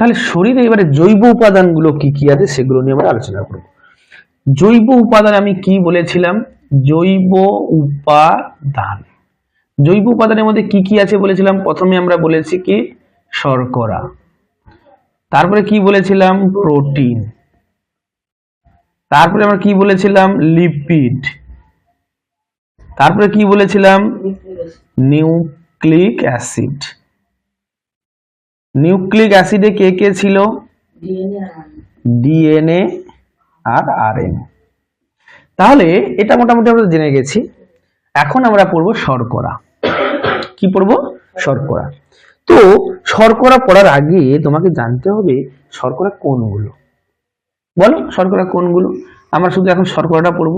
তাহলে শরীরে এবারে জৈব উপাদানগুলো কি কি আছে সেগুলো নিয়ে আমরা আলোচনা করব। জৈব উপাদান আমি কি বলেছিলাম? জৈব উপাদান। জৈব উপাদানের মধ্যে কি কি আছে বলেছিলাম? প্রথমে আমরা বলেছি কি? শর্করা। তারপরে কি বলেছিলাম? প্রোটিন। তারপরে আমরা কি বলেছিলাম? লিপিড। তারপরে কি বলেছিলাম? Nucleic acid. নিউক্লিক অ্যাসিডে কে কে ছিল? ডিএনএ। আর আরএনএ। তাহলে এটা মোটামুটি আমরা জেনে গেছি। এখন আমরা পড়ব শর্করা। কি পড়ব? শর্করা। তো শর্করা পড়ার আগে তোমাকে জানতে হবে শর্করা কোনগুলো। বলো শর্করা কোনগুলো? আমরা শুধু এখন শর্করাটা পড়ব।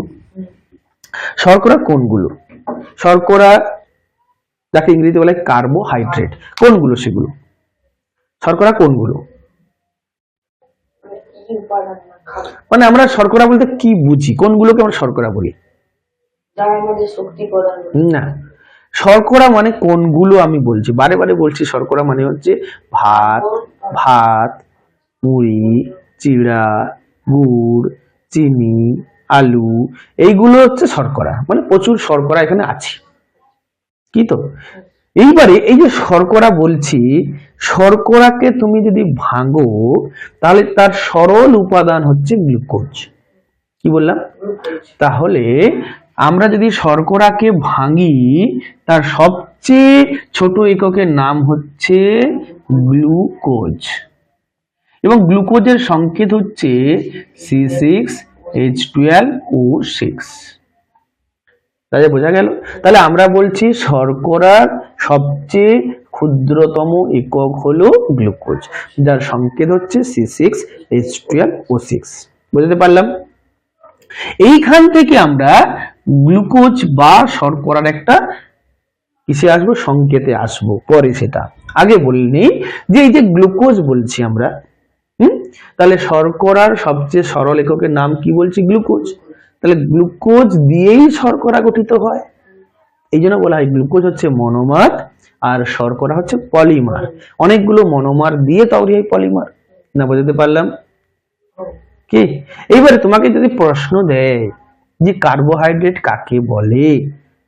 শর্করা কোনগুলো? শর্করা যাকে ইংরেজিতে বলে কার্বোহাইড্রেট কোনগুলো সেগুলো? শর্করা কোনগুলো? মানে আমরা শর্করা বলতে কি বুঝি? কোনগুলোকে আমরা শর্করা বলি। না। শর্করা মানে কোনগুলো আমি বলছি? বারে বারে বলছি শর্করা মানে হচ্ছে ভাত ভাত, মুড়ি, চিড়া, গুড়, চিনি, আলু, এইগুলো হচ্ছে শর্করা। মানে প্রচুর শর্করা এখানে আছে। কি তো? এইবারে এই যে শর্করা বলছি, শর্করাকে তুমি যদি ভাঙো, তাহলে তার সরল উপাদান হচ্ছে গ্লুকোজ। কি বললাম? তাহলে আমরা যদি শর্করাকে ভাঙি, তার সবচেয়ে ছোট এককের নাম হচ্ছে গ্লুকোজ। এবং গ্লুকোজের সংকেত হচ্ছে C six, H twelve, O six. তাহলে বোঝা গেল? তাহলে আমরা বলছি শর্করার সবচেয়ে ক্ষুদ্রতম একক হলো গ্লুকোজ। যার সংকেত হচ্ছে C six, H twelve O six. বুঝতে পারলাম? এইখান থেকে আমরা গ্লুকোজ বা শর্করার একটা কিসে আসব? সংকেতে আসব। পরে সেটা। আগে বলিনি যে এই যে গ্লুকোজ বলছি আমরা, হুম? তাহলে শর্করার সবচেয়ে সরল এককের নাম কি বলছি? গ্লুকোজ। তাহলে গ্লুকোজ দিয়েই শর্করা গঠিত হয়। এই জন্য বলা হয় গ্লুকোজ হচ্ছে মনোমার আর শর্করা হচ্ছে পলিমার। অনেকগুলো মনোমার দিয়ে তৈরি হয় পলিমার। না বোঝাতে পারলাম? কি? এইবারে তোমাকে যদি প্রশ্ন দেয় যে কার্বোহাইড্রেট কাকে বলে,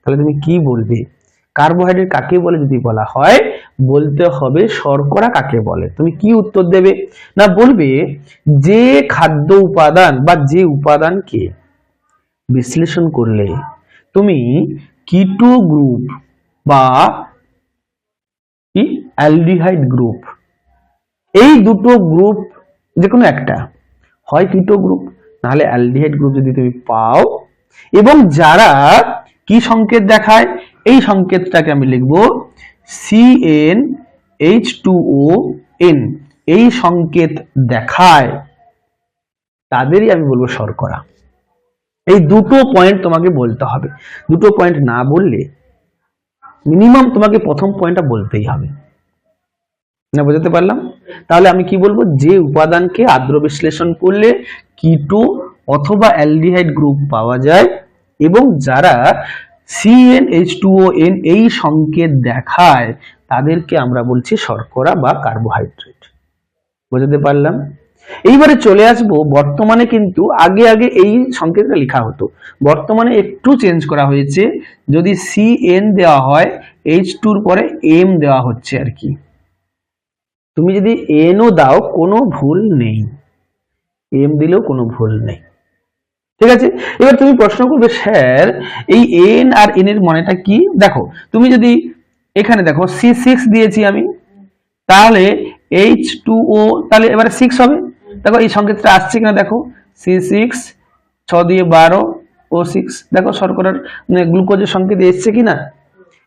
তাহলে তুমি কি বলবে? কার্বোহাইড্রেট কাকে বলে যদি বলা হয়, বলতে হবে শর্করা কাকে বলে। তুমি কি উত্তর দেবে? না, বলবে যে খাদ্য উপাদান বা যে উপাদানকে বিশ্লেষণ করলে তুমি কিটো গ্রুপ বা অ্যালডিহাইড গ্রুপ এই দুটো গ্রুপ যে কোনো একটা, হয় কিটো গ্রুপ নাহলে অ্যালডিহাইড গ্রুপ যদি তুমি পাও। এবং যারা কি সংকেত দেখায়? এই সংকেতটাকে আমি লিখব C n H two O n এই সংকেত দেখায়, তাদেরই আমি বলব শর্করা। এই দুটো পয়েন্ট তোমাকে বলতে হবে। দুটো পয়েন্ট না বললে মিনিমাম তোমাকে প্রথম পয়েন্টটা বলতেই হবে। না বোঝাতে পারলাম? তাহলে আমি কি বলব? যে উপাদানকে আদ্র বিশ্লেষণ করলে কিটো অথবা অ্যালডিহাইড গ্রুপ পাওয়া যায় এবং যারা সিএন এইচ এন এই সংকেত দেখায়, তাদেরকে আমরা বলছি শর্করা বা কার্বোহাইড্রেট বোঝাতে পারলাম? এইবারে চলে আসব, বর্তমানে কিন্তু আগে আগে এই সংকেতটা লেখা হতো। বর্তমানে একটু চেঞ্জ করা হয়েছে, যদি সি এন দেওয়া হয় এইচ টুর পরে এম দেওয়া হচ্ছে আর কি। তুমি যদি এনও দাও, কোনো ভুল নেই। এম দিলেও কোনো ভুল নেই। ঠিক আছে? এবার তুমি প্রশ্ন করবে, স্যার, এই এন আর এন এর মানেটা কি? দেখো, তুমি যদি এখানে দেখো সি সিক্স দিয়েছি আমি, তাহলে এইচ টু ও, তাহলে এবারে সিক্স হবে? দেখো এই সংকেতটা আসছে কিনা দেখো সি সিক্স ছ দিয়ে বারো, ও সিক্স দেখো শর্করার গ্লুকোজের সংকেত এসছে কিনা?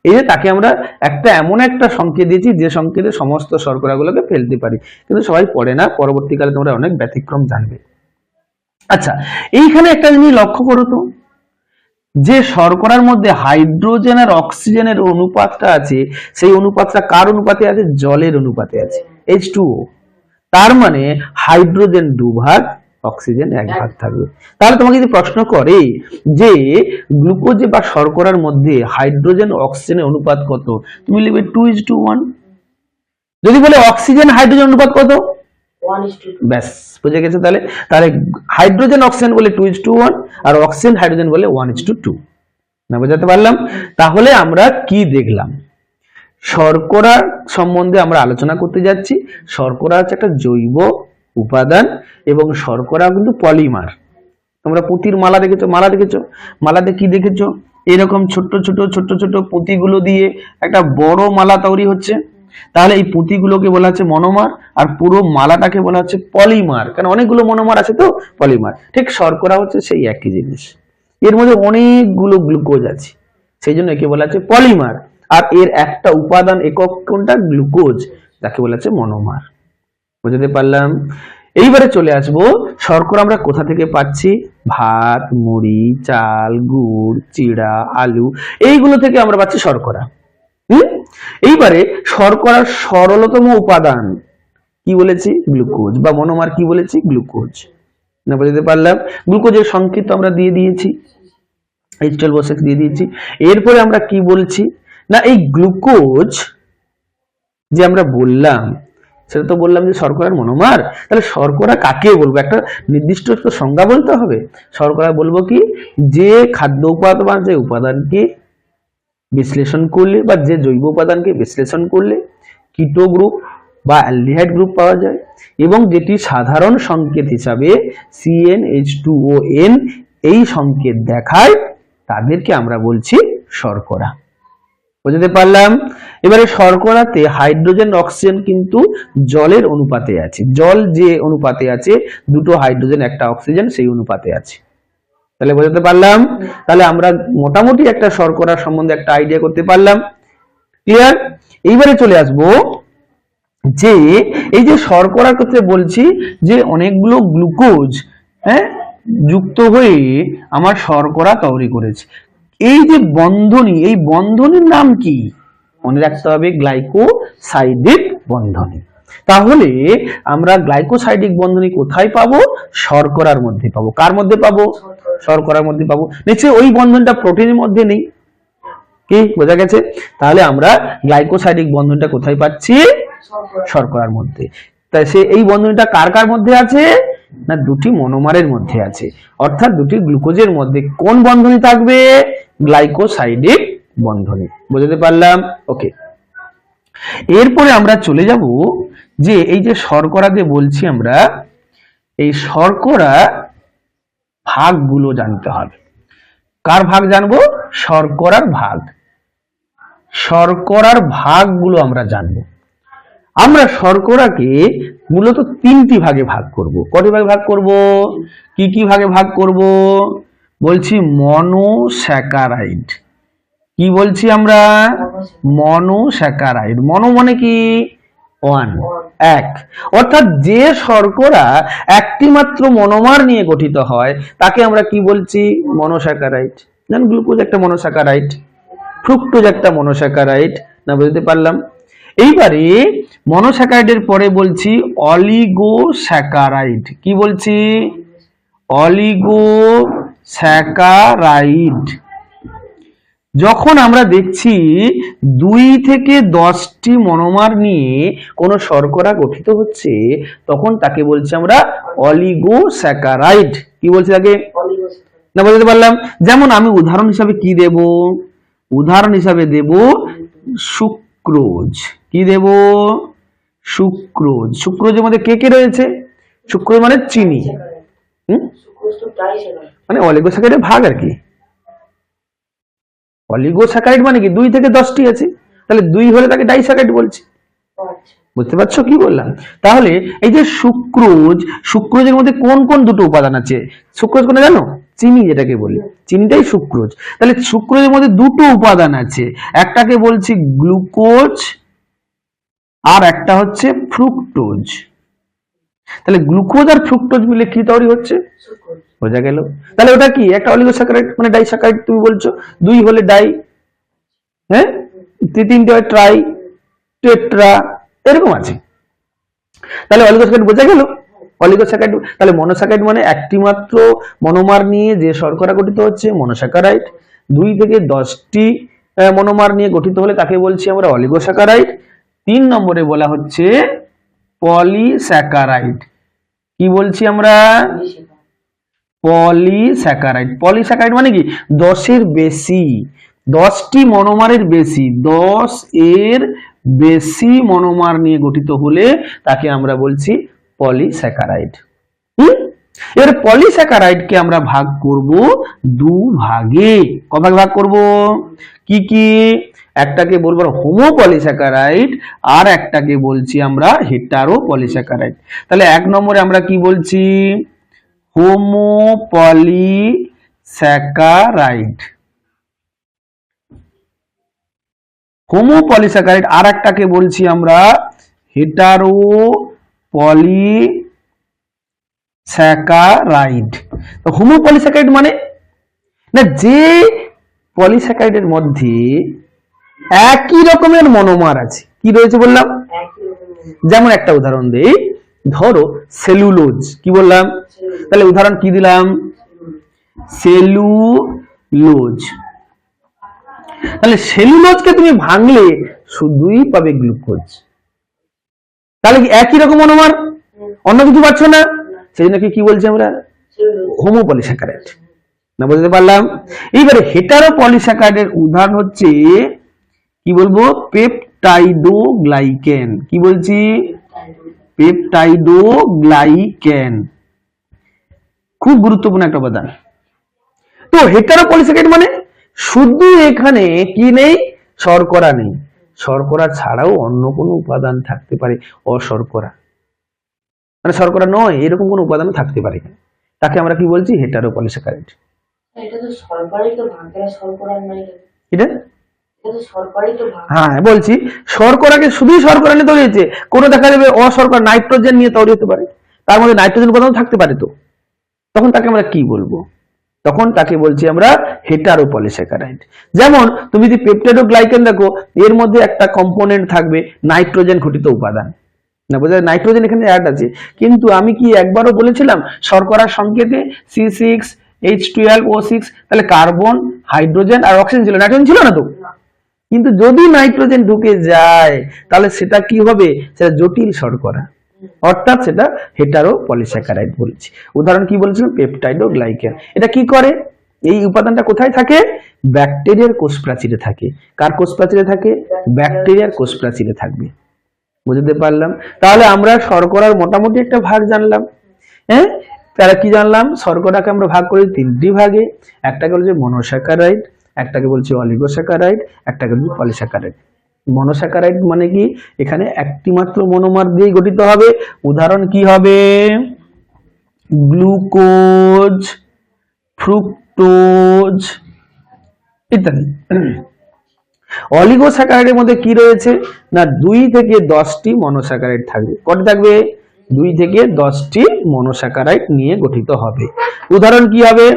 এই যে তাকে আমরা একটা এমন একটা সংকেত দিয়েছি, যে সংকেতে সমস্ত শর্করাগুলোকে ফেলতে পারি। কিন্তু সবাই পড়ে না, পরবর্তীকালে তোমরা অনেক ব্যতিক্রম জানবে। আচ্ছা এইখানে একটা জিনিস লক্ষ্য করো তো, যে শর্করার মধ্যে হাইড্রোজেন আর অক্সিজেনের অনুপাতটা আছে, সেই অনুপাতটা কার অনুপাতে আছে? জলের অনুপাতে আছে এইচ তার মানে হাইড্রোজেন দুভাগ অক্সিজেন এক ভাগ থাকবে। তাহলে তোমাকে যদি প্রশ্ন করে যে গ্লুকোজ বা শর্করার মধ্যে হাইড্রোজেন অক্সিজেনের অনুপাত কত? তুমি লিখবে টু ইজ টু ওয়ান যদি বলে অক্সিজেন হাইড্রোজেন অনুপাত কত? ব্যাস বুঝে গেছে তাহলে? তাহলে হাইড্রোজেন অক্সিজেন বলে টু ইজ টু ওয়ান আর অক্সিজেন হাইড্রোজেন বলে one is to two two বোঝাতে পারলাম? তাহলে আমরা কি দেখলাম? শর্করা সম্বন্ধে আমরা আলোচনা করতে যাচ্ছি। শর্করা হচ্ছে একটা জৈব উপাদান এবং শর্করা কিন্তু পলিমার। তোমরা পুঁতির মালা দেখেছ? মালা দেখেছ? মালাতে কি দেখেছ? এরকম ছোট্ট ছোট ছোট্ট ছোট পুঁতিগুলো দিয়ে একটা বড় মালা তৈরি হচ্ছে। তাহলে এই পুঁতিগুলোকে বলা হচ্ছে মনোমার আর পুরো মালাটাকে বলা হচ্ছে পলিমার। কারণ অনেকগুলো মনোমার আছে তো, পলিমার। ঠিক শর্করা হচ্ছে সেই একই জিনিস। এর মধ্যে অনেকগুলো গ্লুকোজ আছে। সেই জন্য একে বলা হচ্ছে পলিমার। আর এর একটা উপাদান একক কোনটা? গ্লুকোজ, যাকে বলা হচ্ছে মনোমার। বুঝতে পারলাম? এইবারে চলে আসব, শর্করা আমরা কোথা থেকে পাচ্ছি? ভাত, মুড়ি, চাল, গুড়, চিড়া, আলু, এইগুলো থেকে আমরা পাচ্ছি শর্করা। হুম? এইবারে শর্করার সরলতম উপাদান কি বলেছি? গ্লুকোজ, বা মনোমার কি বলেছি? গ্লুকোজ। না, বুঝতে পারলাম? গ্লুকোজের সংকেত আমরা দিয়ে দিয়েছি এইচ টুয়েলভ দিয়ে দিয়েছি। এরপরে আমরা কি বলছি? না, এই গ্লুকোজ যে আমরা বললাম, সেটা তো বললাম যে শর্করার মনোমার। তাহলে শর্করা কাকে বলব? একটা নির্দিষ্ট তো সংজ্ঞা বলতে হবে। শর্করা বলব কি? যে খাদ্য উপাদান বা যে উপাদানকে বিশ্লেষণ করলে বা যে জৈব উপাদানকে বিশ্লেষণ করলে কিটো গ্রুপ বা অ্যালডিহাইড গ্রুপ পাওয়া যায় এবং যেটি সাধারণ সংকেত হিসাবে C n H two O n এই সংকেত দেখায়, তাদেরকে আমরা বলছি শর্করা। বুঝতে পারলাম? এবারে শর্করাতে হাইড্রোজেন, অক্সিজেন কিন্তু জলের অনুপাতে আছে। জল যে অনুপাতে আছে, দুটো হাইড্রোজেন, একটা অক্সিজেন, সেই অনুপাতে আছে। তাহলে বোঝাতে পারলাম? তাহলে আমরা মোটামুটি একটা শর্করা সম্বন্ধে একটা আইডিয়া করতে পারলাম। ক্লিয়ার এইবারে চলে আসব যে, এই যে শর্করার ক্ষেত্রে বলছি যে অনেকগুলো গ্লুকোজ হ্যাঁ যুক্ত হয়ে আমার শর্করা তৈরি করেছে। এই যে বন্ধনী, এই বন্ধনীর নাম কি? মনে রাখতে হবে গ্লাইকোসাইডিক বন্ধনী। তাহলে আমরা গ্লাইকোসাইডিক বন্ধনী কোথায় পাবো? শর্করার মধ্যে পাবো। কার মধ্যে পাবো? শর্করার মধ্যে পাবো। নিশ্চয়ই ওই বন্ধনটা প্রোটিনের মধ্যে নেই। কি? বোঝা গেছে? তাহলে আমরা গ্লাইকোসাইডিক বন্ধনটা কোথায় পাচ্ছি? শর্করার মধ্যে। তাই সে এই বন্ধনীটা কার কার মধ্যে আছে? না দুটি মনোমারের মধ্যে আছে? অর্থাৎ দুটি গ্লুকোজের মধ্যে কোন বন্ধনী থাকবে? গ্লাইকোসাইডিক বন্ধনী। বুঝতে পারলাম? ওকে এরপরে আমরা চলে যাব যে এই যে শর্করা দিয়ে বলছি আমরা, এই শর্করা ভাগগুলো জানতে হবে। কার ভাগ জানব? শর্করার ভাগ। শর্করার ভাগগুলো আমরা জানব। আমরা শর্করাকে মূলত তিনটি ভাগে ভাগ করব। কটি ভাগে ভাগ করব? কি কি ভাগে ভাগ করব? বলছি মনোস্যাকারাইড। কি বলছি আমরা? মনোস্যাকারাইড। মনো মানে কি? ওয়ান। এক। অর্থাৎ যে শর্করা একটি মাত্র মনোমার নিয়ে গঠিত হয়, তাকে আমরা কি বলছি? মনোস্যাকারাইড। জান, গ্লুকোজ একটা মনোস্যাকারাইড, ফ্রুক্টোজ একটা মনোস্যাকারাইড। না বুঝতে পারলাম? এইবারে মনোস্যাকারাইডের পরে বলছি অলিগোস্যাকারাইড। কি বলছি? অলিগোস্যাকারাইড। যখন আমরা দেখছি দুই থেকে দশটি মনোমার নিয়ে কোনো শর্করা গঠিত হচ্ছে, তখন তাকে বলছি আমরা অলিগোস্যাকারাইড। কি বলছি তাকে? না বলতে পারলাম। যেমন আমি উদাহরণ হিসাবে কি দেব? উদাহরণ হিসাবে দেব সুক্রোজ কি দেব? সুক্রোজ সুক্রোজের মধ্যে কে কে রয়েছে? সুক্রোজ মানে চিনি। মানে অলিগোস্যাকারাইডের ভাগ আর কি। অলিগোস্যাকারাইড মানে কি? দুই থেকে দশটি আছে। তাহলে দুই হলে তাকে ডাইস্যাকারাইড বলছি। বুঝতে পারছ কি বললাম? তাহলে এই যে সুক্রোজ সুক্রোজের মধ্যে কোন কোন দুটো উপাদান আছে? সুক্রোজ কোনটা জানো? চিনি যেটাকে বলি। চিনিটাই সুক্রোজ তাহলে সুক্রোজের মধ্যে দুটো উপাদান আছে। একটাকে বলছি গ্লুকোজ আর একটা হচ্ছে ফ্রুক্টোজ তাহলে গ্লুকোজ আর ফ্রুক্টোজ মিলে কি তৈরি হচ্ছে? বোঝা গেল। তাহলে ওটা কি? একটা অলিগোস্যাকারাইড মানে ডাইস্যাকারাইড তুমি বলছো। দুই হলে ডাই হ্যাঁ? তিনটে হয় ট্রাই টেট্রা এরকম আছে। তাহলে অলিগোস্যাকারাইড বোঝা গেল? অলিগোস্যাকারাইড তাহলে মনোস্যাকারাইড মানে একটি মাত্র মনোমার নিয়ে যে শর্করা গঠিত হচ্ছে মনোস্যাকারাইড দুই থেকে দশটি মনোমার নিয়ে গঠিত হলে তাকে বলছি আমরা? অলিগোস্যাকারাইড তিন নম্বরে বলা হচ্ছে পলিস্যাকারাইড কি বলছি আমরা? পলিস্যাকারাইড পলিস্যাকারাইড মানে কি? দশের বেশি, দশটি মনোমারের বেশি, দশ এর বেশি মনোমার নিয়ে গঠিত হলে তাকে আমরা বলছি পলিস্যাকারাইড এর পলিস্যাকারাইডকে আমরা ভাগ করব দু ভাগে ক ভাগে ভাগ করব? কি কি? একটাকে বলব হোমো পলিস্যাকারাইড আর একটাকে বলছি আমরা হেটারো পলিস্যাকারাইড তাহলে এক নম্বরে আমরা কি বলছি? হোমো পলিস্যাকারাইড হোমো পলিস্যাকারাইড আর একটাকে বলছি আমরা হেটারো পলি স্যাকারাইড তো হোমো পলিস্যাকারাইড মানে? না, যে পলিস্যাকারাইডের মধ্যে একই রকমের মনোমার আছে। কি রয়েছে বললাম? যেমন একটা উদাহরণ দেই। ধরো সেলুলোজ কি বললাম? তাহলে উদাহরণ কি দিলাম? সেলুলোজ। তাহলে সেলুলোজকে তুমি ভাঙলে শুধুই পাবে গ্লুকোজ। তাহলে কি একই রকম মনোমার? অন্য কিছু পাচ্ছ না? সেই জন্য কি কি বলছি আমরা? হোমো পলিস্যাকারাইড না বুঝতে পারলাম? এইবারে হেটারো পলিস্যাকারাইডের উদাহরণ হচ্ছে কি বলব? পেপটাইডোগ্লাইকেন। কি বলছি? পেপটাইডোগ্লাইকেন। খুব গুরুত্বপূর্ণ একটা উপাদান। তো হেটারো মানে শুধু এখানে কি নেই? শর্করা নেই। শর্করা ছাড়াও অন্য কোনো উপাদান থাকতে পারে। অশর্করা। মানে শর্করা নয় এরকম কোনো উপাদান থাকতে পারে। তাকে আমরা কি বলছি? হেটারো পলিস্যাকারাইড এটা তো সরকারি তো ভাগ এটা সরকার নাই এটা? হ্যাঁ বলছি শর্করাকে শুধুই শর্করা নিয়ে তৈরি হয়েছে, কোনো দেখা যাবে অশর্করা, নাইট্রোজেন নিয়ে তৈরি হতে পারে, তার মধ্যে নাইট্রোজেন উপাদান থাকতে পারে তো। তখন তাকে আমরা কি বলব? তখন তাকে বলছি আমরা হেটারো পলিস্যাকারাইড যেমন, তুমি যদি পেপটাইডোগ্লাইকেন দেখো, এর মধ্যে একটা কম্পোনেন্ট থাকবে, নাইট্রোজেন ঘটিত উপাদান। না, বোঝা নাইট্রোজেন এখানে অ্যাড আছে। কিন্তু আমি কি একবারও বলেছিলাম শর্করার সংকেতে C six H twelve O six তাহলে কার্বন হাইড্রোজেন আর অক্সিজেন ছিল নাইট্রোজেন ছিল না তো? কিন্তু যদি নাইট্রোজেন ঢুকে যায়, তাহলে সেটা কি হবে? সেটা জটিল শর্করা। অর্থাৎ সেটা হেটারো পলিস্যাকারাইড বলছি। উদাহরণ কি বলছিলাম? পেপটাইড ও গ্লাইকেন এটা কি করে? এই উপাদানটা কোথায় থাকে? ব্যাকটেরিয়ার কোষ প্রাচীরে থাকে। কার কোষ প্রাচীরে থাকে? ব্যাকটেরিয়ার কোষ প্রাচীরে থাকবে। বুঝতে পারলাম? তাহলে আমরা শর্করার মোটামুটি একটা ভাগ জানলাম। হ্যাঁ? তারা কি জানলাম? শর্করাকে আমরা ভাগ করি তিনটি ভাগে। একটা একটাকে বলছে মনোস্যাকারাইড একটাকে বলছি অলিগোস্যাকারাইড একটাকে বলছি পলিস্যাকারাইড মনোস্যাকারাইড মানে কি? এখানে একটি মাত্র মনোমার দিয়ে গঠিত হবে। উদাহরণ কি হবে? গ্লুকোজ, ফ্রুক্টোজ ইত্যাদি। অলিগোস্যাকারাইডের মধ্যে কি রয়েছে? না, দুই থেকে দশটি মনোস্যাকারাইড থাকবে। কত থাকবে? দুই থেকে দশটি মনোস্যাকারাইড নিয়ে গঠিত হবে। উদাহরণ কি হবে?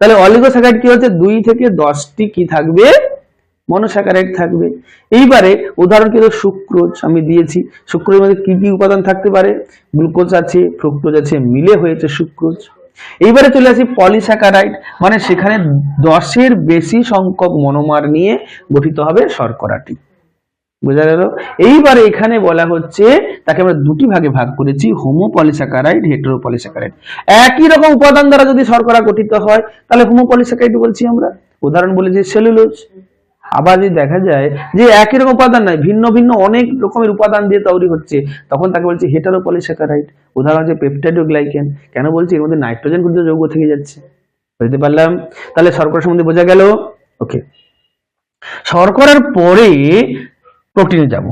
তাহলে অলিগোস্যাকারাইড কি হচ্ছে? দুই থেকে দশটি কি থাকবে? মনোস্যাকারাইড থাকবে। এইবারে উদাহরণ কিন্তু সুক্রোজ আমি দিয়েছি। সুক্রোজের মধ্যে কি কি উপাদান থাকতে পারে? গ্লুকোজ আছে, ফ্রুক্টোজ আছে, মিলে হয়েছে সুক্রোজ এইবারে চলে আসি পলিস্যাকারাইড মানে সেখানে দশের বেশি সংখ্যক মনোমার নিয়ে গঠিত হবে শর্করাটি। বোঝা গেল? এইবারে এখানে বলা হচ্ছে, তাকে আমরা দুটি ভাগে ভাগ করেছি হোমো পলিস্যাকারাইড হেটেরো পলিস্যাকারাইড একই রকম উপাদান দ্বারা যদি শর্করা গঠিত হয়, তাহলে হোমো পলিস্যাকারাইড বলছি আমরা। উদাহরণ বলেছি সেলুলোজ আবার যদি দেখা যায় যে একই রকম উপাদান নয়, ভিন্ন ভিন্ন অনেক রকমের উপাদান দিয়ে তৈরি হচ্ছে, তখন তাকে বলছি হেটারো পলিস্যাকারাইড উদাহরণ হচ্ছে পেপটাইডোগ্লাইকেন কেন বলছি? এর মধ্যে নাইট্রোজেন কিন্তু যৌগ থেকে যাচ্ছে। বুঝতে পারলাম? তাহলে শর্করা সম্বন্ধে বোঝা গেল? ওকে শর্করার পরে প্রোটিনে যাব।